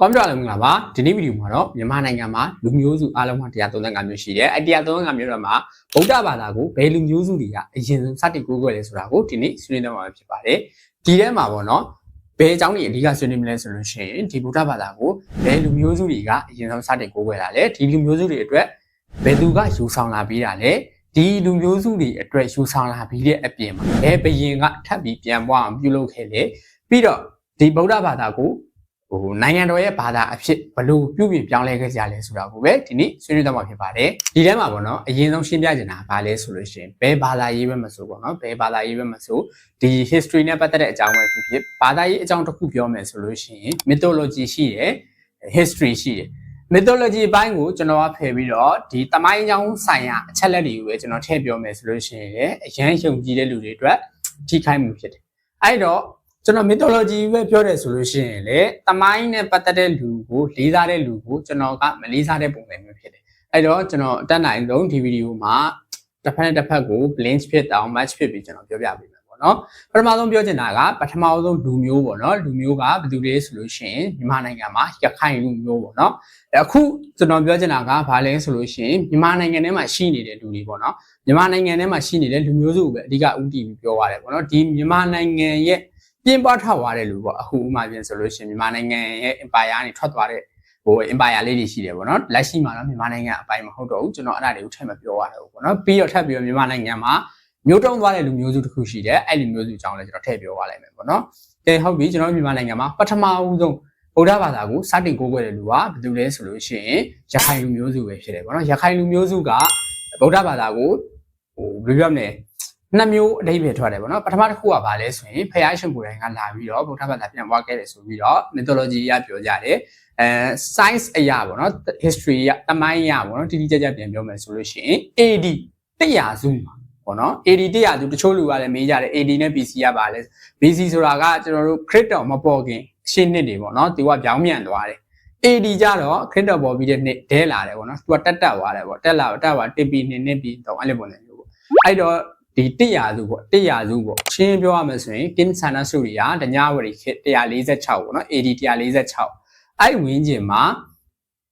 ကွန်ပျူတာလုံးကပါဒီနေ့ဗီဒီယိုမှာတော့မြန်မာနိုင်ငံမှာလူမျိုးစုအားလုံးမှာ135မျိုးရှိတယ်အဲ135မျိုးတော့မှာဗုဒ္ဓဘာသာကိုဘယ်လူမျိုးစုတွေကအရင်ဆုံးစတင်ကိုးကွယ်လဲဆိုတာကိုဒီနေ့ဆွေးနွေးတော့မှာဖြစ်ပါတယ်ဒီထဲမှာပေါ့နော်ဘယ်အကြောင်းတွေအဓိကဆွေးနွေးမလဲဆိုလို့ရှိရင်ဒီဗုဒ္ဓဘာသာကိုဘယ်လူမျိုးစုတွေကအရင်ဆုံးစတင်ကိုးကွယ်လာလဲဒီလူမျိုးစုတွေအတွက်ဘယ်သူကယူဆောင်လာပြီးတာလဲဒီလူမျိုးစုတွေအတွက်ယူဆောင်လာပြီးတဲ့အပြင်မှာဘယ်ဘယင်ကထပ်ပြီးပြန်ပွားအောင်ပြုလုပ်ခဲ့လဲပြီးတော့ဒီဗုဒ္ဓဘာသာကို ဟိုနိုင်ငံတော်ရဲ့ဘာသာအဖြစ်ဘလို့ပြုပြင်ပြောင်းလဲခဲ့ကြလဲဆိုတာကိုပဲဒီနေ့ဆွေးနွေးတော့မှာဖြစ်ပါတယ်ဒီထဲမှာပေါ့နော်အရင်ဆုံးရှင်းပြချင်တာဘာလဲဆိုလို့ရှိရင်ဘယ်ဘာသာရေးပဲမဆိုပေါ့နော်ဘယ်ဘာသာရေးပဲမဆိုဒီ history နဲ့ပတ်သက်တဲ့အကြောင်းပဲဖြစ်ဖြစ်ဘာသာရေးအကြောင်းတစ်ခုပြောမယ်ဆိုလို့ရှိရင် mythology ရှိတယ် history ရှိတယ် mythology ဘိုင်းကိုကျွန်တော်ကဖယ်ပြီးတော့ဒီတမိုင်းကြောင်းဆိုင်ရာအချက်လက်တွေကိုပဲကျွန်တော်ထည့်ပြောမယ်ဆိုလို့ရှိရင်အရန်ယုံကြည်တဲ့လူတွေအတွက်ထိခိုက်မှုဖြစ်တယ်အဲ့တော့ ကျွန်တော် mythology ပဲပြောတယ်ဆိုလို့ရှိရင်လေတမိုင်းနဲ့ပတ်သက်တဲ့လူကိုလေးစားတဲ့လူကိုကျွန်တော်ကမလေးစားတဲ့ပုံစံမျိုးဖြစ်တယ်အဲ့တော့ကျွန်တော်အတက်နိုင်ဆုံးဒီဗီဒီယိုမှာတစ်ဖက်နဲ့တစ်ဖက်ကို blend ဖြစ်အောင် match ဖြစ်ပြီးကျွန်တော်ပြောပြပေးမယ်ပေါ့နော်ပထမဆုံးပြောချင်တာကပထမဆုံးလူမျိုးပေါ့နော်လူမျိုးကဘယ်သူလဲဆိုလို့ရှိရင်မြန်မာနိုင်ငံမှာရခိုင်လူမျိုးပေါ့နော်အခုကျွန်တော်ပြောချင်တာကဘာလဲဆိုလို့ရှိရင်မြန်မာနိုင်ငံထဲမှာရှိနေတဲ့လူတွေပေါ့နော်မြန်မာနိုင်ငံထဲမှာရှိနေတဲ့လူမျိုးစုကိုပဲအဓိကဥတည်ပြီးပြောရတယ်ပေါ့နော်ဒီမြန်မာနိုင်ငံရဲ့ ပြင်းပွားထွက်သွားတဲ့လူပေါ့အခုဥမာပြင်ဆိုလို့ရှိရင်မြန်မာနိုင်ငံရဲ့ empire ကနေထွက်သွားတဲ့ဟို empire လေးတွေရှိတယ်ပေါ့နော်လက်ရှိမှာတော့မြန်မာနိုင်ငံအပိုင်းမဟုတ်တော့ဘူးကျွန်တော်အဲ့ဒါတွေကိုထည့်မပြောရတော့ဘူးပေါ့နော်ပြီးတော့ထပ်ပြီးတော့မြန်မာနိုင်ငံမှာမျိုးတုံးသွားတဲ့လူမျိုးစုတစ်ခုရှိတယ်အဲ့ဒီမျိုးစုအကြောင်းလည်းကျွန်တော်ထည့်ပြောရလိုက်မယ်ပေါ့နော်ကဲဟုတ်ပြီကျွန်တော်မြန်မာနိုင်ငံမှာပထမဦးဆုံးဗုဒ္ဓဘာသာကိုစတင်ကိုးကွယ်တဲ့လူကဘယ်သူလဲဆိုလို့ရှိရင်ရခိုင်လူမျိုးစုပဲဖြစ်တယ်ပေါ့နော်ရခိုင်လူမျိုးစုကဗုဒ္ဓဘာသာကိုဟိုဘယ်လိုပြောမလဲ နှစ်မျိုးအဓိပ္ပာယ်ထွက်တယ်ပေါ့နော်ပထမတစ်ခုကဘာလဲဆိုရင်ဖယားရှင်ကိုယ်တိုင်ကလာပြီးတော့ဗုဒ္ဓဘာသာပြန်ပွားခဲ့တယ်ဆိုပြီးတော့ mythology အရပြောကြတယ်အဲ science အရာပေါ့နော် history အရတမိုင်းအရပေါ့နော်တိတိကျကျပြန်ပြောမယ်ဆိုလို့ရှိရင် AD တရားစုမှာပေါ့နော် AD တရားစုတချို့လူကလည်းမေးကြတယ် AD နဲ့ BC ကပါလဲ BC ဆိုတာကကျွန်တော်တို့ခရစ်တော်မပေါ်ခင်ရှင်းနှစ်တွေပေါ့နော်သူကပြောင်းပြန်သွားတယ် AD ကြတော့ခရစ်တော်ပေါ်ပြီးတဲ့နှစ်ဒဲလာတယ်ပေါ့နော်သူကတက်တက်သွားတယ်ပေါ့တက်လာတက်သွားတစ်ပြီးနှစ်နှစ်ပြီးတော့အဲ့လိုပုံစံမျိုးပေါ့အဲ့တော့ ဒီတစ်ရာစုပေါ့တစ်ရာစုပေါ့ရှင်းပြောရမယ်ဆိုရင်ကင်းဆန္ဒစုရိယာတညဝရီခေ146ပေါ့နော် AD 146အဲ့ဝင်းကျင်မှာ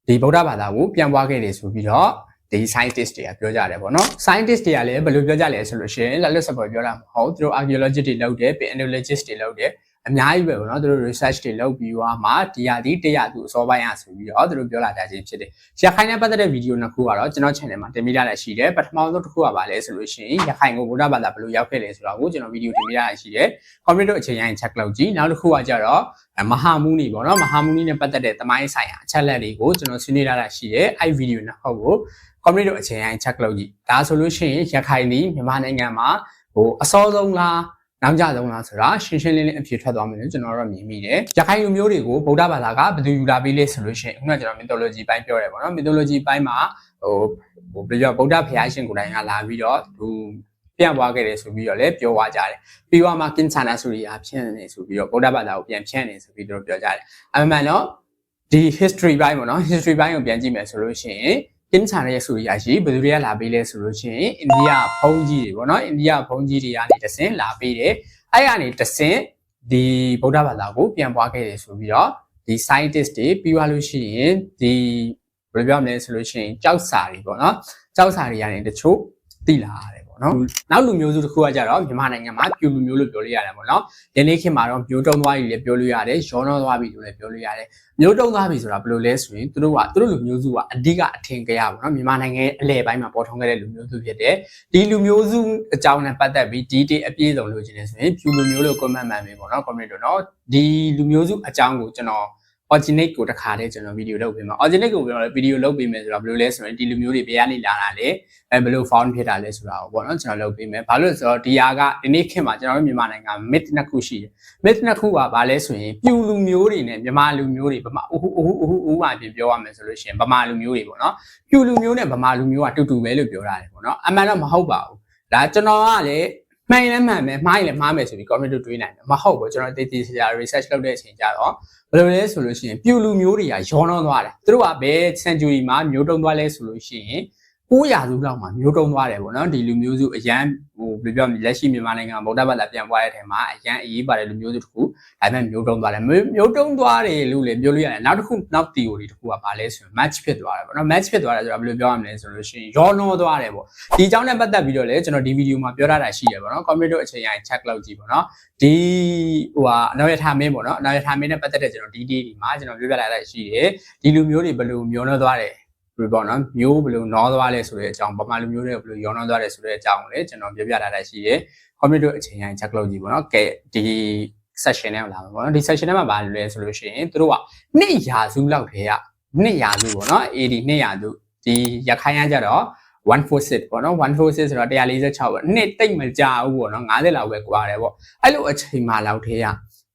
ဒီဗုဒ္ဓဘာသာကိုပြန်ပွားခဲ့တယ်ဆိုပြီးတော့ဒီ scientist တွေကပြောကြတယ်ပေါ့နော် scientist တွေကလည်းဘယ်လိုပြောကြလဲဆိုလို့ရှိရင်လက်လွတ်စပေါ်ပြောတာမဟုတ်သူတို့ archaeologist တွေလုပ်တယ် paleologist တွေလုပ်တယ် အများကြီးပဲပေါ့နော်သူတို့ research တွေလုပ်ပြီးသွားမှဒီဟာဒီတရားသူအစောပိုင်းအဆိုပြီးတော့သူတို့ပြောလာကြခြင်းဖြစ်တယ်ရခိုင်နဲ့ပတ်သက်တဲ့ဗီဒီယိုနှစ်ခုကတော့ကျွန်တော် channel မှာတင်ပြထားတာရှိတယ်ပထမဆုံးတစ်ခုကပါလဲဆိုလို့ရှိရင်ရခိုင်ကိုဗုဒ္ဓဘာသာဘယ်လိုရောက်ခဲ့လဲဆိုတာကိုကျွန်တော်ဗီဒီယိုတင်ပြထားတာရှိတယ် computer အချိန်ရရင် check လုပ်ကြည့်နောက်တစ်ခုကကြတော့မဟာမူနီပေါ့နော်မဟာမူနီနဲ့ပတ်သက်တဲ့သမိုင်းဆိုင်ရာအချက်လက်တွေကိုကျွန်တော်ဆွေးနွေးထားတာရှိတယ်အဲ့ဗီဒီယိုနှစ်ခုကို community အချိန်တိုင်း check လုပ်ကြည့်ဒါဆိုလို့ရှိရင်ရခိုင်ဒီမြန်မာနိုင်ငံမှာဟိုအစောဆုံးလား နောက်ကြဆုံးလားဆိုတာရှင်းရှင်းလင်းလင်းအဖြေထွက်သွားမယ်လို့ကျွန်တော်တို့မြင်မိတယ်ရခိုင်လူမျိုးတွေကိုဗုဒ္ဓဘာသာကဘယ်သူယူလာပြီးလဲဆိုလို့ရှိရင်ခုနကကျွန်တော် mythology ပိုင်းပြောရဲပေါ့နော် mythology ပိုင်းမှာဟိုဟိုပြောဗုဒ္ဓဘုရားရှင်ကိုယ်တိုင်ကလာပြီးတော့သူပြန်သွားခဲ့တယ်ဆိုပြီးတော့လည်းပြောသွားကြတယ်ပြီးတော့မှကင်းဆန္ဒဆိုရီအားဖြန့်နေဆိုပြီးတော့ဗုဒ္ဓဘာသာကိုပြန်ဖြန့်နေဆိုပြီးတော့ပြောကြတယ်အမှန်တော့ဒီ history ဘိုင်းပေါ့နော် history ဘိုင်းကိုပြန်ကြည့်မယ်ဆိုလို့ရှိရင် ကင်းချာရဲ့ဆိုရရှိဘယ်သူတွေကလာပေးလဲဆိုလို့ရှိရင်အိန္ဒိယဘုံကြီးတွေပေါ့နော်အိန္ဒိယဘုံကြီးတွေကနေတဆင်လာပေးတယ်အဲ့ကနေတဆင်ဒီဗုဒ္ဓဘာသာကိုပြန်ပွားခဲ့တယ်ဆိုပြီးတော့ဒီ scientist တွေပြီးသွားလို့ရှိရင်ဒီဘယ်လိုပြောမလဲဆိုလို့ရှိရင်ကြောက်စာတွေပေါ့နော်ကြောက်စာတွေကနေတချို့တိလာရတယ် ပေါ့နော်နောက်လူမျိုးစုတစ်ခုကကြတော့မြန်မာနိုင်ငံမှာပြူလူမျိုးလို့ပြောလို့ရတယ်ပေါ့နော်ယနေ့ခေတ်မှာတော့မျိုးတုံးသွားပြီလည်းပြောလို့ရတယ်ရောနှောသွားပြီလို့လည်းပြောလို့ရတယ်မျိုးတုံးသွားပြီဆိုတာဘယ်လိုလဲဆိုရင်သူတို့ကသူတို့လူမျိုးစုကအဓိကအထင်ကြရပါတော့မြန်မာနိုင်ငံရဲ့အလဲပိုင်းမှာပေါ်ထွန်းခဲ့တဲ့လူမျိုးစုဖြစ်တယ်ဒီလူမျိုးစုအကြောင်းနဲ့ပတ်သက်ပြီးဒီတေးအပြည့်စုံလို့ခြင်းနေဆိုရင်ပြူလူမျိုးလို့ comment မှန်ပြီပေါ့နော် comment တော့နော်ဒီလူမျိုးစုအကြောင်းကိုကျွန်တော် originate ကိုတစ်ခါတည်းကျွန်တော်ဗီဒီယိုလုပ်ပေးမှာ originate ကိုကျွန်တော်ဗီဒီယိုလုပ်ပေးမယ်ဆိုတော့ဘယ်လိုလဲဆိုရင်ဒီလူမျိုးတွေဘယ်ကနေလာတာလဲအဲဘယ်လို found ဖြစ်တာလဲဆိုတာကိုပေါ့နော်ကျွန်တော်လုပ်ပေးမယ်ဘာလို့လဲဆိုတော့ဒီဟာကဒီနေ့ခေတ်မှာကျွန်တော်တို့မြန်မာနိုင်ငံ myth နှစ်ခုရှိတယ် myth နှစ်ခုကဘာလဲဆိုရင်ပြူလူမျိုးတွေနဲ့မြန်မာလူမျိုးတွေဗမာအဟူအဟူအဟူအဟူမှပြင်ပြောရမယ်ဆိုလို့ရှိရင်ဗမာလူမျိုးတွေပေါ့နော်ပြူလူမျိုးနဲ့ဗမာလူမျိုးကတူတူပဲလို့ပြောရတယ်ပေါ့နော်အမှန်တော့မဟုတ်ပါဘူးဒါကျွန်တော်ကလည်းမှန်ရင်လည်းမှန်မယ်မှားရင်လည်းမှားမယ်ဆိုပြီး comment တွေးနိုင်တယ်မဟုတ်ဘူးကျွန်တော်တည်တည်စရာ research လုပ်တဲ့အချိန်ကျတော့ဘယ်လိုလဲဆိုလို့ရှိရင်ပြူလူမျိုးတွေကရောနှောသွားတယ်သူတို့ကဘယ် century မှာမျိုးတုံးသွားလဲဆိုလို့ရှိရင် 9ရာစုလောက်မှာမျိုးတုံးသွားတယ်ပေါ့နော်ဒီလူမျိုးစုအရန်ဟိုဘယ်လိုပြောမလဲလက်ရှိမြန်မာနိုင်ငံဗုဒ္ဓဘာသာပြန်ပွားတဲ့အချိန်မှာအရန်အရေးပါတယ်လူမျိုးစုတစ်ခုဒါပေမဲ့မျိုးတုံးသွားတယ်မျိုးတုံးသွားတယ်လို့လည်းပြောလို့ရတယ်နောက်တစ်ခုနောက် theory တစ်ခုကဘာလဲဆိုရင် match ဖြစ်သွားတယ်ပေါ့နော် match ဖြစ်သွားတယ်ဆိုတာဘယ်လိုပြောရမလဲဆိုလို့ရှိရင်ရောနှောသွားတယ်ပေါ့ဒီအကြောင်းနဲ့ပတ်သက်ပြီးတော့လည်းကျွန်တော်ဒီဗီဒီယိုမှာပြောထားတာရှိတယ်ပေါ့နော် comment တို့အချိန်ရရင် check လုပ်ကြည့်ပေါ့နော်ဒီဟိုဟာအနောက်ရထားမင်းပေါ့နော်အနောက်ရထားမင်းနဲ့ပတ်သက်တဲ့ကျွန်တော်ဒီ detail ဒီမှာကျွန်တော်ပြောပြလာတာရှိတယ်ဒီလူမျိုးတွေဘယ်လိုမျိုးနှောသွားတယ် ဘယ်လိုပေါ့နော်မျိုးဘယ်လိုနှောသွားလဲဆိုတဲ့အကြောင်းပမာလူမျိုးတွေဘယ်လိုရောနှောသွားတယ်ဆိုတဲ့အကြောင်းကိုလည်းကျွန်တော်ပြောပြလာတာရှိတယ် comment တို့အချိန်ရရင် check လုပ်ကြည့်ပေါ့နော်ကဲဒီ session ထဲမှာလာမှာပေါ့နော်ဒီ session ထဲမှာဘာလဲဆိုလို့ရှိရင်သူတို့ကနှစ်ရာစုလောက်ထဲကနှစ်ရာစုပေါ့နော် AD နှစ်ရာစုဒီရခိုင်ကကြတော့146ပေါ့နော်146ဆိုတော့146ပေါ့နှစ်တိတ်မကြဘူးပေါ့နော်90လောက်ပဲကွာတယ်ပေါ့အဲ့လိုအချိန်မှလောက်ထဲက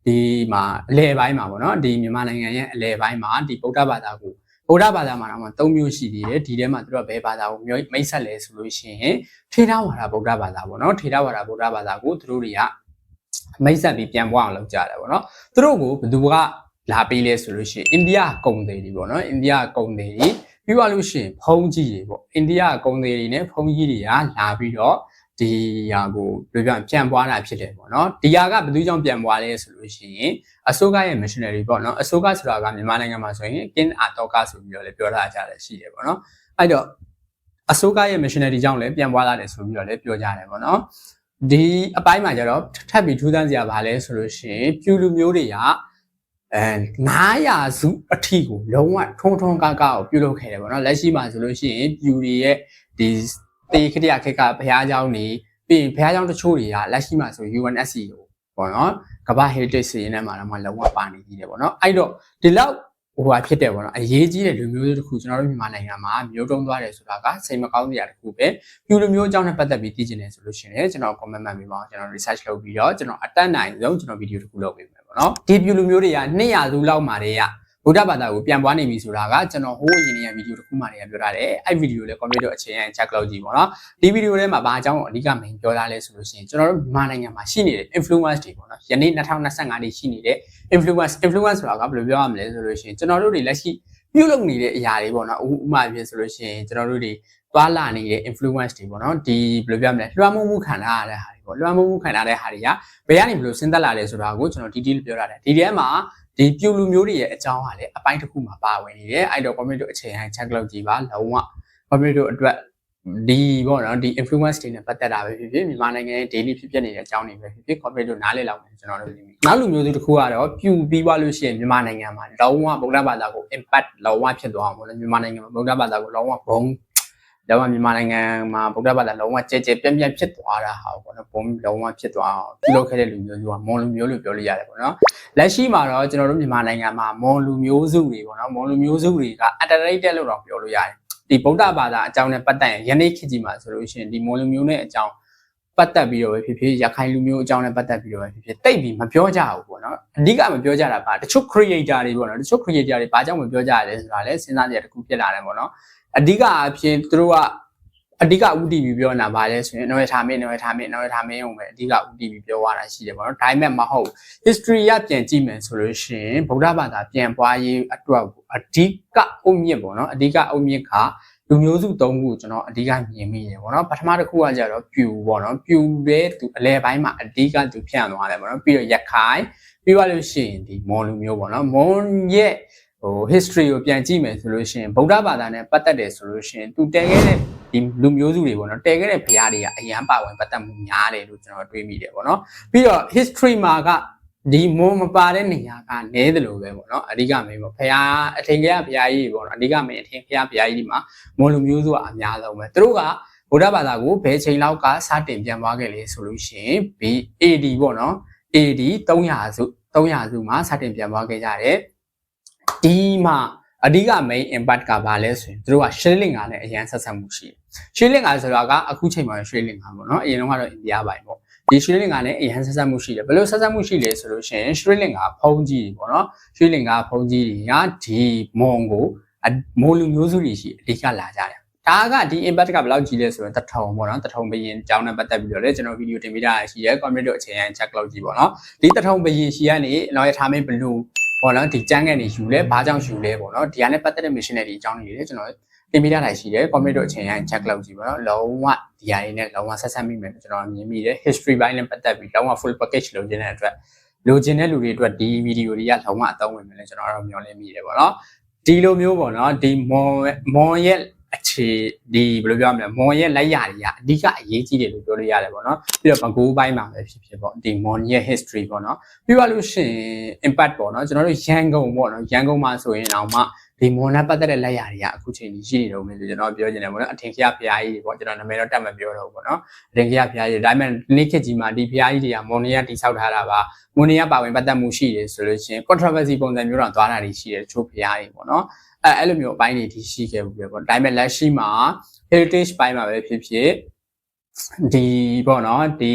ဒီမှာအလဲပိုင်းမှာပေါ့နော်ဒီမြန်မာနိုင်ငံရဲ့အလဲပိုင်းမှာဒီဗုဒ္ဓဘာသာကို ဗုဒ္ဓဘာသာမှာတော့၃မျိုးရှိသေးတယ်ဒီထဲမှာသူတို့ကဘယ်ဘာသာကိုမိတ်ဆက်လဲဆိုလို့ရှိရင်ထေရဝါဒဗုဒ္ဓဘာသာပေါ့နော်ထေရဝါဒဗုဒ္ဓဘာသာကိုသူတို့တွေကမိတ်ဆက်ပြီးပြန်ပွားအောင်လုပ်ကြတယ်ပေါ့နော်သူတို့ကိုဘယ်သူကလာပေးလဲဆိုလို့ရှိရင်အိန္ဒိယကုံသေးတွေပေါ့နော်အိန္ဒိယကုံသေးတွေပြီးသွားလို့ရှိရင်ဖုံးကြီးတွေပေါ့အိန္ဒိယကုံသေးတွေနဲ့ဖုံးကြီးတွေကလာပြီးတော့ ဒီဟာကိုဘယ်လိုပြောပြန်ပွားတာဖြစ်တယ်ပေါ့နော်ဒီဟာကဘယ်သူကြောင့်ပြန်ပွားလဲဆိုလို့ရှိရင်အစိုးရရဲ့ missionary ပေါ့နော်အစိုးရဆိုတာကမြန်မာနိုင်ငံမှာဆိုရင် kin atoka ဆိုပြီးတော့လည်းပြောထားကြတယ်ရှိတယ်ပေါ့နော်အဲ့တော့အစိုးရရဲ့ missionary ကြောင့်လည်းပြန်ပွားလာတယ်ဆိုပြီးတော့လည်းပြောကြတယ်ပေါ့နော်ဒီအပိုင်းမှာကျတော့ထပ်ပြီးထူးဆန်းစရာဘာလဲဆိုလို့ရှိရင်ပြူလူမျိုးတွေကအဲ900စုအထီကိုလုံးဝထုံထုံကားကားကိုပြုလုပ်ခဲ့တယ်ပေါ့နော်လက်ရှိမှာဆိုလို့ရှိရင်ပြူတွေရဲ့ဒီ တေခရရခက်ကဘုရားကျောင်းနေပြီးရင်ဘုရားကျောင်းတချို့တွေကလက်ရှိမှာဆို UNSC ကိုပေါ့နော်ကမ္ဘာ heritage စီရင်ထဲမှာတော့မှလုံးဝပါနေကြီးတယ်ပေါ့နော်အဲ့တော့ဒီလောက်ဟိုဟာဖြစ်တယ်ပေါ့နော်အရေးကြီးတဲ့လူမျိုးတွေတခုကျွန်တော်တို့မြန်မာနိုင်ငံမှာမျိုးတုံးသွားတယ်ဆိုတာကစိတ်မကောင်းစရာတခုပဲပြူလူမျိုးအကြောင်းနဲ့ပတ်သက်ပြီးသိချင်တယ်ဆိုလို့ရှိရင်ကျွန်တော် comment မှတ်ပေးပါအောင်ကျွန်တော် research လုပ်ပြီးတော့ကျွန်တော်အတက်နိုင်ဆုံးကျွန်တော်ဗီဒီယိုတစ်ခုလုပ်ပေးမယ်ပေါ့နော်ဒီပြူလူမျိုးတွေက200စုလောက်မှာတည်းက ဗုဒ္ဓဘာသာကိုပြန်ပွားနေပြီဆိုတာကကျွန်တော်ဟိုးအရင်ကဗီဒီယိုတစ်ခုမှတည်းကပြောထားတယ်အဲ့ဗီဒီယိုလေး comment တို့အချိန်ရ check လုပ်ကြည့်ပေါ့နော်ဒီဗီဒီယိုထဲမှာဘာအကြောင်းကိုအဓိက main ပြောထားလဲဆိုလို့ရှိရင်ကျွန်တော်တို့မြန်မာနိုင်ငံမှာရှိနေတဲ့ influence တွေပေါ့နော်ယနေ့2025နှစ်ရှိနေတဲ့ influence influence ဆိုတာကဘယ်လိုပြောရမလဲဆိုလို့ရှိရင်ကျွန်တော်တို့တွေလက်ရှိပြုလုပ်နေတဲ့အရာတွေပေါ့နော်ဥဥမာပြဆိုလို့ရှိရင်ကျွန်တော်တို့တွေသွားလာနေတဲ့ influence တွေပေါ့နော်ဒီဘယ်လိုပြောမလဲလွှမ်းမိုးမှုခံထားရတဲ့ဟာတွေပေါ့လွှမ်းမိုးမှုခံထားတဲ့ဟာတွေကဘယ်ကနေဘယ်လိုစဉ်းသက်လာလဲဆိုတာကိုကျွန်တော် detail ပြောထားတယ်ဒီထဲမှာ ဒီပြူလူမျိုးတွေရဲ့အကြောင်းဟာလည်းအပိုင်းတစ်ခုမှာပါဝင်နေတယ်အဲ့တော့ comment တို့အချိန်ဟန် check လုပ်ကြည့်ပါလုံးဝ comment တို့အတွက်ဒီပေါ့နော်ဒီ influence တွေနဲ့ပတ်သက်တာပဲဖြစ်ဖြစ်မြန်မာနိုင်ငံရဲ့ daily ဖြစ်ပျက်နေတဲ့အကြောင်းတွေပဲဖြစ်ဖြစ် comment တို့နားလည်လောက်နေကျွန်တော်တို့ဒီနောက်လူမျိုးစုတစ်ခုကတော့ပြူပြီးသွားလို့ရှိရင်မြန်မာနိုင်ငံမှာလုံးဝဗုဒ္ဓဘာသာကို impact လုံးဝဖြစ်သွားအောင်ပေါ့နော်မြန်မာနိုင်ငံမှာဗုဒ္ဓဘာသာကိုလုံးဝဘုံ လုံးဝမြန်မာနိုင်ငံမှာဗုဒ္ဓဘာသာလုံးဝကြဲကြဲပြန့်ပြန့်ဖြစ်သွားတာဟာပေါ့နော်ဘုံလုံးဝဖြစ်သွားအောင်ပြုလုပ်ခဲ့တဲ့လူမျိုးစုကမွန်လူမျိုးလို့ပြောလို့ရတယ်ပေါ့နော်လက်ရှိမှာတော့ကျွန်တော်တို့မြန်မာနိုင်ငံမှာမွန်လူမျိုးစုတွေပေါ့နော်မွန်လူမျိုးစုတွေက underrated လို့တော့ပြောလို့ရတယ်ဒီဗုဒ္ဓဘာသာအကြောင်းနဲ့ပတ်သက်ရင်ယနေ့ခေတ်ကြီးမှာဆိုလို့ရှိရင်ဒီမွန်လူမျိုးနဲ့အကြောင်းပတ်သက်ပြီးတော့ပဲဖြစ်ဖြစ်ရခိုင်လူမျိုးအကြောင်းနဲ့ပတ်သက်ပြီးတော့ပဲဖြစ်ဖြစ်တိတ်ပြီးမပြောကြဘူးပေါ့နော်အဓိကမပြောကြတာပါတချို့ creator တွေပေါ့နော်တချို့ creator တွေဘာကြောင့်မပြောကြရလဲဆိုတာလဲစဉ်းစားကြရတစ်ခုဖြစ်လာတယ်ပေါ့နော် အဓိကအဖြစ်သူတို့ကအဓိကဥတီပြီးပြောနေတာဗာလဲဆိုရင်နော်ရထားမင်းနော်ရထားမင်းနော်ရထားမင်းုံပဲအဓိကဥတီပြီးပြောရတာရှိတယ်ပေါ့နော်ဒါပေမဲ့မဟုတ် history ရပြန်ကြည့်မယ်ဆိုလို့ရှိရင်ဗုဒ္ဓဘာသာပြန်ပွားရေးအတွက်အဓိကအုတ်မြင့်ပေါ့နော်အဓိကအုတ်မြင့်ကလူမျိုးစု၃ခုကျွန်တော်အဓိကမြင်မိတယ်ပေါ့နော်ပထမတစ်ခုကကြတော့ပြူပေါ့နော်ပြူတဲ့သူအလဲပိုင်းမှာအဓိကသူဖြန့်သွားတယ်ပေါ့နော်ပြီးတော့ရခိုင်ပြီးသွားလို့ရှိရင်ဒီမွန်လူမျိုးပေါ့နော်မွန်ရဲ့ ဟို history ကိုပြန်ကြည့်မယ်ဆိုလို့ရှိရင်ဗုဒ္ဓဘာသာနဲ့ပတ်သက်တယ်ဆိုလို့ရှိရင်သူတည်ခဲ့တဲ့ဒီလူမျိုးစုတွေပေါ့နော်တည်ခဲ့တဲ့ဘုရားတွေကအရန်ပါဝင်ပတ်သက်မှုများတယ်လို့ကျွန်တော်တွေးမိတယ်ပေါ့နော်ပြီးတော့ history မှာကဒီမွန်မပါတဲ့နေရာကနဲတယ်လို့ပဲပေါ့နော်အဓိကမင်းပေါ့ဘုရားအထင်ကြီးကဘုရားကြီးပေါ့နော်အဓိကမင်းအထင်ဘုရားဘုရားကြီးဒီမှာမွန်လူမျိုးစုကအများဆုံးပဲသူတို့ကဗုဒ္ဓဘာသာကိုဘယ်ချိန်လောက်ကစတင်ပြန်သွားခဲ့လဲဆိုလို့ရှိရင် B AD ပေါ့နော် AD 300စု300စုမှာစတင်ပြန်သွားခဲ့ကြတယ် ဒီမှာအဓိက main impact ကဘာလဲဆိုရင်သူတို့က shilling ကလည်းအရန်ဆက်ဆက်မှုရှိတယ် shilling ကဆိုတာကအခုချိန်မှာ shilling ကပေါ့နော်အရင်တော့ကတော့အိန္ဒိယပိုင်းပေါ့ဒီ shilling ကလည်းအရန်ဆက်ဆက်မှုရှိတယ်ဘယ်လိုဆက်ဆက်မှုရှိလဲဆိုလို့ရှိရင် shilling ကဖုံးကြီးပေါ့နော် shilling ကဖုံးကြီးတွေကဒီမွန်ကိုမွန်လူမျိုးစုတွေရှိအဓိကလာကြတယ်ဒါကဒီ impact ကဘယ်လောက်ကြီးလဲဆိုရင်တထုံပေါ့နော်တထုံဘရင်အကြောင်းနဲ့ပတ်သက်ပြီးတော့လည်းကျွန်တော်ဗီဒီယိုတင်ပေးတာရှိရဲ comment တို့အချိန်ရန် check လုပ်ကြည့်ပေါ့နော်ဒီတထုံဘရင်ရှိကနေတော့ရထားမင်းဘလူး ပေါ့နော်ဒီကျန်းကန်တွေယူလဲဘာကြောင့်ယူလဲပေါ့နော်ဒီဟာနဲ့ပတ်သက်တဲ့ mission တွေအကြောင်းတွေလည်းကျွန်တော်တင်ပြထားတာရှိတယ် comment တို့အချိန်တိုင်း check လုပ်ကြည့်ပါတော့လုံးဝဒီဟာလေးနဲ့လုံးဝဆက်ဆက်မိမယ်လို့ကျွန်တော်မြင်မိတယ် history ဘိုင်းနဲ့ပတ်သက်ပြီးလုံးဝ full package လုပ်ခြင်းတဲ့အတွက်လိုချင်တဲ့လူတွေအတွက်ဒီဗီဒီယိုတွေကလုံးဝအသုံးဝင်မယ်လို့ကျွန်တော်တို့မျှော်လင့်မိတယ်ပေါ့နော်ဒီလိုမျိုးပေါ့နော်ဒီမွန်မွန်ရဲ့အ ခြေဒီဘယ်လိုပြောရမလဲမွန်ရဲ့လက်ရတွေကအဓိကအရေးကြီးတယ်လို့ပြောလို့ရတယ်ပေါ့နော်ပြီးတော့ဘကိုးပိုင်းမှာပဲဖြစ်ဖြစ်ပေါ့ဒီမွန်ရဲ့ history ပေါ့နော်ပြီးပါလို့ရှိရင် impact ပေါ့နော်ကျွန်တော်တို့ရန်ကုန်ပေါ့နော်ရန်ကုန်မှာဆိုရင်တော့မှ ဒီမွန်နဲ့ပတ်သက်တဲ့လက်ရတွေကအခုချိန်ကြီးရှိနေတော့မယ်လို့ကျွန်တော်ပြောချင်တယ်ပေါ့နော်အထင်ကြီးဖျားကြီးတွေပေါ့ကျွန်တော်နာမည်တော့တက်မပြောတော့ဘူးပေါ့နော်အထင်ကြီးဖျားကြီးဒါပေမဲ့နေ့ခေတ်ကြီးမှာဒီဖျားကြီးတွေကမွန်နေရတိဆောက်ထားတာပါမွန်နေရပါဝင်ပတ်သက်မှုရှိတယ်ဆိုလို့ရှိရင် controversy ပုံစံမျိုးတော့သွားတာတွေရှိတယ်တချို့ဖျားကြီးပေါ့နော်အဲအဲ့လိုမျိုးအပိုင်းတွေဒီရှိခဲ့ဘူးပဲပေါ့ဒါပေမဲ့လက်ရှိမှာ heritage ပိုင်းမှာပဲဖြစ်ဖြစ်ဒီပေါ့နော်ဒီ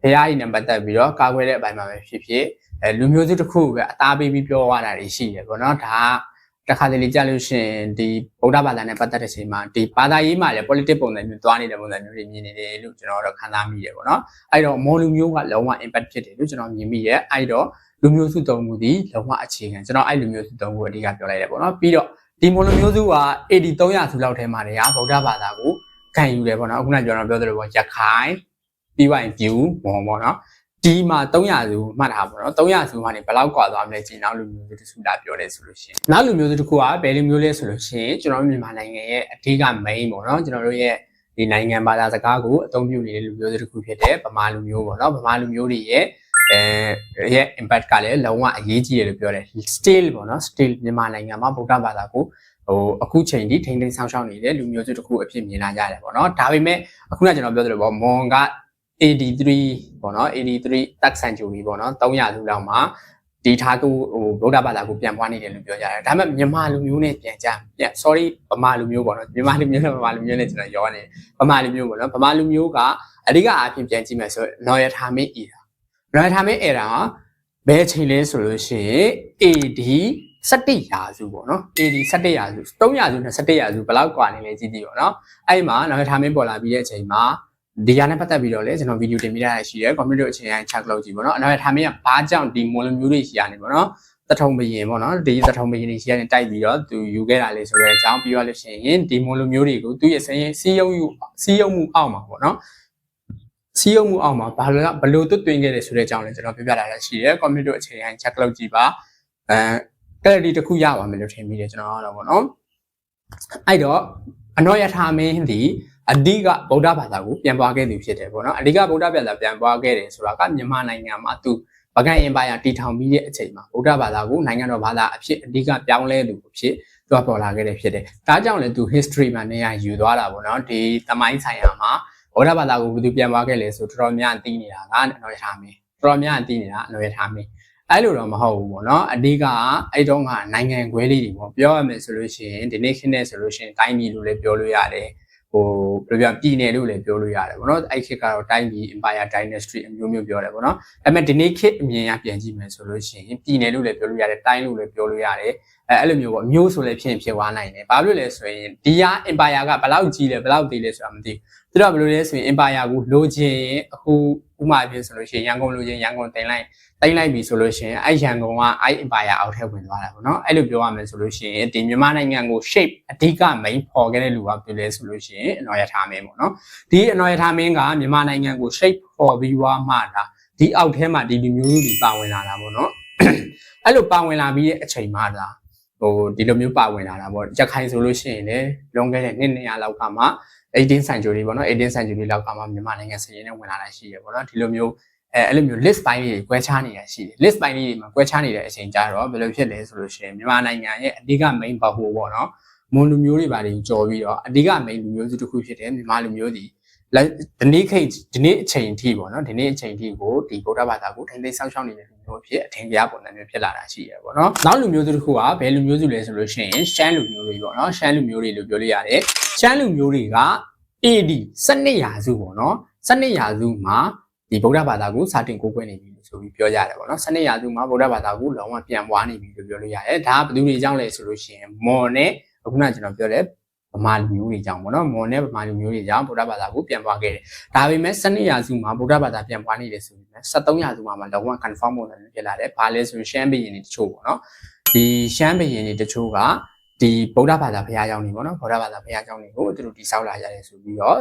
ဖျားကြီးနဲ့ပတ်သက်ပြီးတော့ကာကွယ်တဲ့အပိုင်းမှာပဲဖြစ်ဖြစ်အဲလူမျိုးစုတစ်ခုပဲအသားပေးပြီးပြောရတာတွေရှိတယ်ပေါ့နော်ဒါက တခါတလေကြာလို့ရှိရင်ဒီဗုဒ္ဓဘာသာနဲ့ပတ်သက်တဲ့ချိန်မှာဒီဘာသာရေးမှာလည်း politics ပုံစံမျိုးသွားနေတဲ့ပုံစံမျိုးတွေမြင်နေတယ်လို့ကျွန်တော်တို့ခံစားမိတယ်ပေါ့နော်အဲ့တော့မော်လူမျိုးကလုံးဝ impact ဖြစ်တယ်လို့ကျွန်တော်မြင်မိရဲ့အဲ့တော့လူမျိုးစုသုံးမှုဒီလုံးဝအခြေခံကျွန်တော်အဲ့လူမျိုးစုသုံးခုအဓိကပြောလိုက်တယ်ပေါ့နော်ပြီးတော့ဒီမော်လူမျိုးစုက AD 300စုလောက်ထဲမှာတည်းကဗုဒ္ဓဘာသာကိုခံယူတယ်ပေါ့နော်အခုနကကျွန်တော်ပြောသလိုပေါ့ရခိုင်ပြီးဝိုင်ပြူမော်ပေါ့နော် ဒီမှာ300စုမှတ်ထားပါတော့300စုကနေဘယ်လောက်กว่าသွားမလဲကြည်နောက်လူမျိုးစုတစ်စုလာပြောတယ်ဆိုလို့ရှိရင်နောက်လူမျိုးစုတစ်ခုကဘယ်လူမျိုးလဲဆိုလို့ရှိရင်ကျွန်တော်မြန်မာနိုင်ငံရဲ့အဓိက main ပေါ့နော်ကျွန်တော်တို့ရဲ့ဒီနိုင်ငံဘာသာစကားကိုအသုံးပြုနေတဲ့လူမျိုးစုတစ်ခုဖြစ်တဲ့ဗမာလူမျိုးပေါ့နော်ဗမာလူမျိုးတွေရဲ့အဲရဲ့ impact ကလည်းလုံးဝအရေးကြီးတယ်လို့ပြောတယ် still ပေါ့နော် still မြန်မာနိုင်ငံမှာဗုဒ္ဓဘာသာကိုဟိုအခုချိန်ထိထိန်းသိမ်းဆောင်ရှောက်နေတဲ့လူမျိုးစုတစ်ခုအဖြစ်မြင်လာကြတယ်ပေါ့နော်ဒါပေမဲ့အခုနကကျွန်တော်ပြောသလိုပေါ့မွန်က 83ပေါ့နော်83 tax century ပေါ့နော်300လူလောက်မှာဒီထားကူဟိုဗုဒ္ဓဘာသာကိုပြန်ပွားနေတယ်လို့ပြောကြတယ်ဒါပေမဲ့မြန်မာလူမျိုးနဲ့ပြန်ကြပြန် sorry ဗမာလူမျိုးပေါ့နော်မြန်မာလူမျိုးနဲ့ဗမာလူမျိုးနဲ့ကျွန်တော်ရောနေဗမာလူမျိုးပေါ့နော်ဗမာလူမျိုးကအဓိကအဖြစ်ပြန်ကြည့်မယ်ဆိုနော်ရထာမင်း era နော်ရထာမင်း era ဘယ်ချိန်လဲဆိုလို့ရှိရင် AD 17ရာစုပေါ့နော် AD 17ရာစု3ရာစုနဲ့17ရာစုဘယ်လောက်กว่าနေလဲကြည့်ကြည့်ပေါ့နော်အဲ့မှာနော်ရထာမင်းပေါ်လာပြီးတဲ့အချိန်မှာ ဒီဟာနဲ့ပတ်သက်ပြီးတော့လည်းကျွန်တော်ဗီဒီယိုတင်ပြရတာရှိတယ်ကွန်ပျူတာအချိန်တိုင်း check လုပ်ကြည့်ပေါ့နော်အဲ့တော့ထားမင်းကဘာကြောင့်ဒီမွန်လိုမျိုးတွေရှိရနေပေါ့နော်တထုံဘရင်ပေါ့နော်ဒီတထုံဘရင်တွေရှိရနေတိုက်ပြီးတော့သူယူခဲ့တာလေဆိုတော့အကြောင်းပြောရလို့ရှိရင်ဒီမွန်လိုမျိုးတွေကိုသူ့ရဲ့စရင်စီးရုံယူစီးရုံမှုအောက်မှာပေါ့နော်စီးရုံမှုအောက်မှာဘာလို့ဘလို့သွတ်သွင်းခဲ့တယ်ဆိုတဲ့အကြောင်းလည်းကျွန်တော်ပြပြတာလည်းရှိတယ်ကွန်ပျူတာအချိန်တိုင်း check လုပ်ကြည့်ပါအဲ clarity တစ်ခုရပါမယ်လို့ထင်မိတယ်ကျွန်တော်ကတော့ပေါ့နော်အဲ့တော့အနောယထာမင်းဒီ အဓိကဗုဒ္ဓဘာသာကိုပြန်ပွားခဲ့သူဖြစ်တယ်ပေါ့နော်အဓိကဗုဒ္ဓဘာသာပြန်ပွားခဲ့တယ်ဆိုတာကမြန်မာနိုင်ငံမှာသူဗကန်အင်ပါယာတည်ထောင်ပြီးတဲ့အချိန်မှာဗုဒ္ဓဘာသာကိုနိုင်ငံတော်ဘာသာအဖြစ်အဓိကပြောင်းလဲသူအဖြစ်သူကပေါ်လာခဲ့တယ်ဖြစ်တယ်ဒါကြောင့်လည်းသူ history မှာနေရာယူသွားတာပေါ့နော်ဒီသမိုင်းဆိုင်ရာမှာဗုဒ္ဓဘာသာကိုဘယ်သူပြန်ပွားခဲ့လဲဆိုတော်တော်များသိနေတာကအနော်ရထားမင်းတော်တော်များသိနေတာအနော်ရထားမင်းအဲ့လိုတော့မဟုတ်ဘူးပေါ့နော်အဓိကအဲ့တုန်းကနိုင်ငံခွဲလေးတွေပေါ့ပြောရမယ်ဆိုလို့ရှိရင်ဒီနေ့ခင်းနေဆိုလို့ရှိရင်တိုင်းပြည်လို့လည်းပြောလို့ရတယ် ဟိုဘယ်လိုပြောပြည်နယ်လို့လည်းပြောလို့ရတယ်ပေါ့နော်အဲ့ခေတ်ကတော့တိုင်းပြည် Empire Dynasty အမျိုးမျိုးပြောတယ်ပေါ့နော်ဒါပေမဲ့ဒီနေ့ခေတ်အမြင်အပြန်ကြည့်မယ်ဆိုလို့ရှိရင်ပြည်နယ်လို့လည်းပြောလို့ရတယ်တိုင်းလို့လည်းပြောလို့ရတယ်အဲအဲ့လိုမျိုးပေါ့မျိုးဆိုလည်းဖြစ်ဖြစ်သွားနိုင်တယ်ဘာလို့လဲဆိုရင်ဒီက Empire ကဘယ်လောက်ကြီးလဲဘယ်လောက်သေးလဲဆိုတာမသိဘူး သူတို့ကဘယ်လိုလဲဆိုရင် Empire ကိုလိုချင်အခုဥမာဖြစ်ဆိုလို့ရှိရင်ရန်ကုန်လိုချင်ရန်ကုန်တင်လိုက်တင်လိုက်ပြီဆိုလို့ရှိရင်အဲ့ရန်ကုန်ကအဲ့ Empire အောက်ထက်ဝင်သွားတာပေါ့နော်အဲ့လိုပြောရမယ်ဆိုလို့ရှိရင်ဒီမြန်မာနိုင်ငံကို shape အဓိက main ပေါ်ခဲ့တဲ့လူကပြောလဲဆိုလို့ရှိရင်အနော်ရထားမင်းပေါ့နော်ဒီအနော်ရထားမင်းကမြန်မာနိုင်ငံကို shape ပေါ်ပြီးွားမှတာဒီအောက်ထဲမှာဒီလူမျိုးတွေပါဝင်လာတာပေါ့နော်အဲ့လိုပါဝင်လာပြီးတဲ့အချိန်မှလာဟိုဒီလိုမျိုးပါဝင်လာတာပေါ့ရခိုင်ဆိုလို့ရှိရင်လည်းလွန်ခဲ့တဲ့နှစ်200လောက်ကမှ 18 century ပေါ့နော်18 century လောက်ကမှမြန်မာနိုင်ငံစရင်နဲ့ဝင်လာတာရှိရပေါ့နော်ဒီလိုမျိုးအဲအဲ့လိုမျိုး list ပိုင်းတွေကွဲခြားနေတာရှိတယ် list ပိုင်းတွေမှာကွဲခြားနေတဲ့အချိန်ကြတော့ဘယ်လိုဖြစ်လဲဆိုလို့ရှိရင်မြန်မာနိုင်ငံရဲ့အဓိက main ဘာဟိုပေါ့နော်မွန်လူမျိုးတွေဘာတွေကြော်ပြီးတော့အဓိက main လူမျိုးစုတစ်ခုဖြစ်တယ်မြန်မာလူမျိုးဒီ ဒီနေ့ခေတ်ဒီနေ့အချိန်ထိပေါ့နော်ဒီနေ့အချိန်ထိကိုဒီဗုဒ္ဓဘာသာကိုထိန်းသိမ်းဆောက်ရှောက်နေတဲ့လူမျိုးဖြစ်အထင်ကြီးပုံစံမျိုးဖြစ်လာတာရှိရပေါ့နော်နောက်လူမျိုးစုတစ်ခုကဘယ်လူမျိုးစုလဲဆိုလို့ရှိရင်ရှမ်းလူမျိုးတွေပေါ့နော်ရှမ်းလူမျိုးတွေလို့ပြောလို့ရတယ်ရှမ်းလူမျိုးတွေက AD 12ရာစုပေါ့နော်12ရာစုမှာဒီဗုဒ္ဓဘာသာကိုစတင်ကိုးကွယ်နေပြီလို့ဆိုပြီးပြောကြတယ်ပေါ့နော်12ရာစုမှာဗုဒ္ဓဘာသာကိုလုံးဝပြန်ပွားနေပြီလို့ပြောလို့ရတယ်ဒါကဘယ်သူတွေကြောင့်လဲဆိုလို့ရှိရင်မော်နဲ့အခုနကကျွန်တော်ပြောတဲ့ ဗမာလူမျိုးတွေကြောင့်ပေါ့နော်မော်နဲ့ဗမာလူမျိုးတွေကြောင့်ဗုဒ္ဓဘာသာကိုပြန်ပွားခဲ့တယ်ဒါပေမဲ့12ရာစုမှာဗုဒ္ဓဘာသာပြန်ပွားနေတယ်ဆိုပြီး73ရာစုမှာမှလုံးဝ confirm ပုံစံမျိုးဖြစ်လာတယ်ဘာလဲဆိုရင်ရှမ်းဘီရင်တွေတချို့ပေါ့နော်ဒီရှမ်းဘီရင်တွေတချို့ကဒီဗုဒ္ဓဘာသာဘုရားကျောင်းတွေပေါ့နော်ဗုဒ္ဓဘာသာဘုရားကျောင်းတွေကိုသူတို့တိစောက်လာကြတယ်ဆိုပြီးတော့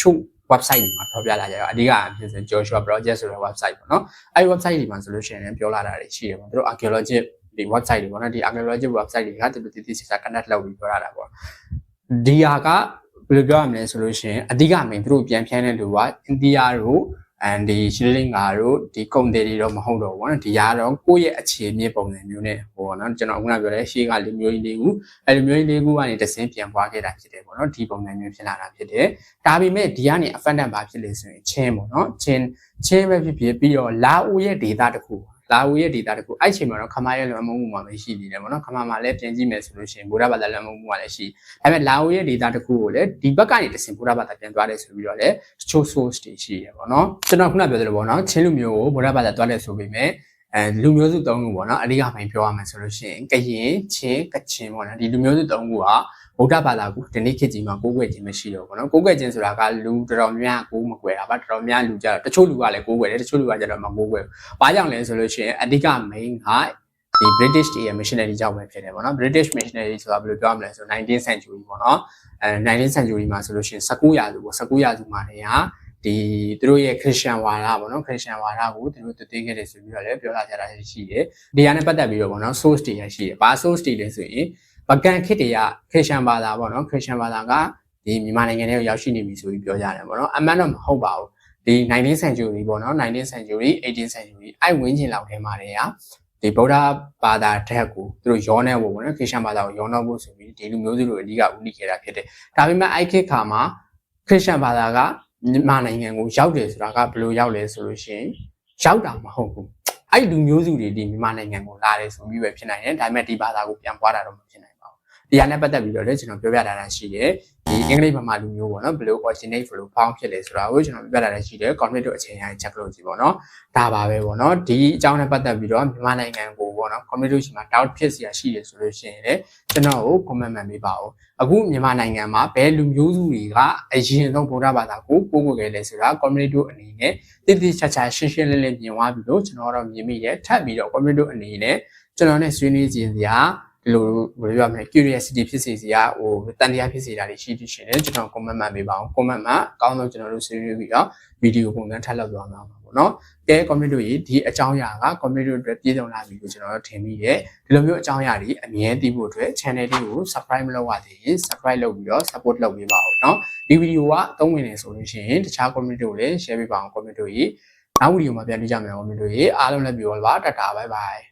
ချုပ် website တွေမှာဖော်ပြလာကြရောအဓိကအဖြစ်ဆို Joshua Project ဆိုတဲ့ website ပေါ့နော်အဲဒီ website တွေမှာဆိုလို့ရှိရင်လည်းပြောလာတာတွေရှိတယ်ပေါ့သူတို့ archaeology ဒီ website တွေပေါ့နော်ဒီ archaeology website တွေကသူတို့တည်တည်ချာချာ connect လုပ်ပြီးပြောရတာပေါ့ ဒီဟာကဘယ်လိုပြောရမလဲဆိုလို့ရှိရင်အဓိကမင်းတို့ပြန်ဖြန်းတဲ့လူကအိန္ဒိယတို့ and ဒီရှီလင်ကာတို့ဒီကုန်တယ်တွေတော့မဟုတ်တော့ဘူးနော်ဒီကတော့ကိုယ့်ရဲ့အခြေအမြစ်ပုံစံမျိုးနဲ့ဟိုပေါ့နော်ကျွန်တော်အခုနပြောတဲ့ရှေ့ကလူမျိုးကြီးလေးခုအဲလူမျိုးကြီးလေးခုကနေတဆင်းပြန်ပွားခဲ့တာဖြစ်တယ်ပေါ့နော်ဒီပုံစံမျိုးဖြစ်လာတာဖြစ်တယ်ဒါပေမဲ့ဒီကနေ affectant ဘာဖြစ်လဲဆိုရင်ချင်းပေါ့နော်ချင်းချင်းပဲဖြစ်ဖြစ်ပြီးတော့လာအိုရဲ့ data တခုပါ လာအိုရဲ့ data တခုအဲ့ချိန်မှာတော့ခမားရဲ့လွှမ်းမိုးမှုမှာပဲရှိနေတယ်ပေါ့နော်ခမားမှာလည်းပြင်ကြည့်မယ်ဆိုလို့ရှိရင်ဗုဒ္ဓဘာသာလွှမ်းမိုးမှုကလည်းရှိဒါပေမဲ့လာအိုရဲ့ data တခုကိုလည်းဒီဘက်ကနေတစင်ဗုဒ္ဓဘာသာပြန်သွားတယ်ဆိုပြီးတော့လည်းတချို့ source တွေရှိရပေါ့နော်ကျွန်တော်ခုနပြောသလိုပေါ့နော်ချင်းလူမျိုးကိုဗုဒ္ဓဘာသာသွားတယ်ဆိုပေမဲ့အဲလူမျိုးစု၃ခုပေါ့နော်အဓိကပိုင်းပြောရမယ်ဆိုလို့ရှိရင်ကရင်ချင်းကချင်ပေါ့နော်ဒီလူမျိုးစု၃ခုက ဗုဒ္ဓဘာသာကိုဒီနေ့ခေတ်ကြီးမှာကိုးကွယ်ခြင်းမရှိတော့ဘူးเนาะကိုးကွယ်ခြင်းဆိုတာကလူတော်တော်များကိုးမကွယ်တာပါတော်တော်များလူကြတော့တချို့လူကလည်းကိုးကွယ်တယ်တချို့လူကကြတော့မကိုးကွယ်ဘူး။ဘာကြောင့်လဲဆိုလို့ရှိရင်အဓိက main ကဒီ British တွေရဲ့ missionary ကြောင့်ပဲဖြစ်တယ်ပေါ့နော် British missionary ဆိုတာဘယ်လိုပြောမလဲဆို19th century ပေါ့နော်အဲ19th century မှာဆိုလို့ရှိရင်19ရာစုပေါ့19ရာစုမှာတည်းဟာဒီသူတို့ရဲ့ခရစ်ယာန်ဝါဒပေါ့နော်ခရစ်ယာန်ဝါဒကိုသူတို့တည်ခဲ့တယ်ဆိုပြီးတော့လည်းပြောလာကြတာရှိတယ်။ဒီဟာနဲ့ပတ်သက်ပြီးတော့ပေါ့နော် source တွေရရှိတယ်။ဘာ source တွေလဲဆိုရင် ဗကန်ခေတ်တွေကခရစ်ယာန်ဘာသာပေါ့နော်ခရစ်ယာန်ဘာသာကဒီမြန်မာနိုင်ငံထဲကိုရောက်ရှိနေပြီဆိုပြီးပြောကြတယ်ပေါ့နော်အမှန်တော့မဟုတ်ပါဘူးဒီ 19th century ပေါ့နော် 19th century 18th century အဲ့ဝင်းကျင်လောက်ထဲမှာတည်းကဒီဗုဒ္ဓဘာသာဓာတ်ကိုသူတို့ရောနေဖို့ပေါ့နော်ခရစ်ယာန်ဘာသာကိုရောနှောဖို့ဆိုပြီးဒီလူမျိုးစုတို့အဓိကဦးတည်ခဲ့တာဖြစ်တယ်ဒါပေမဲ့အဲ့ခေတ်ခါမှာခရစ်ယာန်ဘာသာကမြန်မာနိုင်ငံကိုရောက်တယ်ဆိုတာကဘယ်လိုရောက်လဲဆိုလို့ရှိရင်ရောက်တာမဟုတ်ဘူးအဲ့လူမျိုးစုတွေဒီမြန်မာနိုင်ငံကိုလာတယ်ဆိုပြီးပဲဖြစ်နိုင်တယ်ဒါပေမဲ့ဒီဘာသာကိုပြန်ပွားတာတော့မဖြစ်နိုင် ပါဘူးဒီဟာနဲ့ပတ်သက်ပြီးတော့လည်းကျွန်တော်ပြောပြထားတာရှိတယ်ဒီအင်္ဂလိပ်ဗမာလူမျိုးပေါ့နော်ဘယ်လို originate ဘယ်လို found ဖြစ်လဲဆိုတာကိုကျွန်တော်ပြောပြထားတာရှိတယ် comment တို့အချိန်တိုင်း check လုပ်ကြည့်ပေါ့နော်ဒါပါပဲပေါ့နော်ဒီအကြောင်းနဲ့ပတ်သက်ပြီးတော့မြန်မာနိုင်ငံကိုပေါ့နော် comment တို့ရှိမှာ doubt ဖြစ်စရာရှိတယ်ဆိုလို့ရှိရင်လည်းကျွန်တော်ကို comment မှန်ပေးပါဦးအခုမြန်မာနိုင်ငံမှာဘယ်လူမျိုးစုတွေကအရင်ဆုံးဗုဒ္ဓဘာသာကိုပို့ကိုခဲ့လဲဆိုတာ community တို့အနေနဲ့တိတိကျကျရှင်းရှင်းလင်းလင်းမြင်သွားပြီလို့ကျွန်တော်တော့မြင်မိတယ်ထပ်ပြီးတော့ community တို့အနေနဲ့ကျွန်တော်နဲ့ဆွေးနွေးခြင်းစရာ ဒီလိုဘယ်လိုပြောမလဲ curiosity ဖြစ်စေစရာဟိုတန်တရားဖြစ်စေတာတွေရှိလို့ရှိရင်ကျွန်တော် comment မှတ်ပေးပါအောင် comment မှာအကောင်းဆုံးကျွန်တော်တို့ဆွေးနွေးပြီးတော့ဗီဒီယိုပုံစံထပ်လုပ်သွားမှာပါပေါ့နော်ကဲ comment တို့ရေဒီအကြောင်းအရာက comment တို့အတွက်ပြည်စုံလာပြီလို့ကျွန်တော်တို့ထင်မိတယ်ဒီလိုမျိုးအကြောင်းအရာတွေအမြဲတည်ဖို့အတွက် channel လေးကို subscribe မလုပ်ရသေးရင် subscribe လုပ်ပြီးတော့ support လုပ်ပေးပါဦးเนาะဒီဗီဒီယိုကအသုံးဝင်နေဆိုလို့ရှိရင်တခြား comment တို့လည်း share ပေးပါအောင် comment တို့ရေနောက်ဗီဒီယိုမှာပြန်တွေ့ကြမယ် comment တို့ရေအားလုံးလည်းပြောပါတတာ bye bye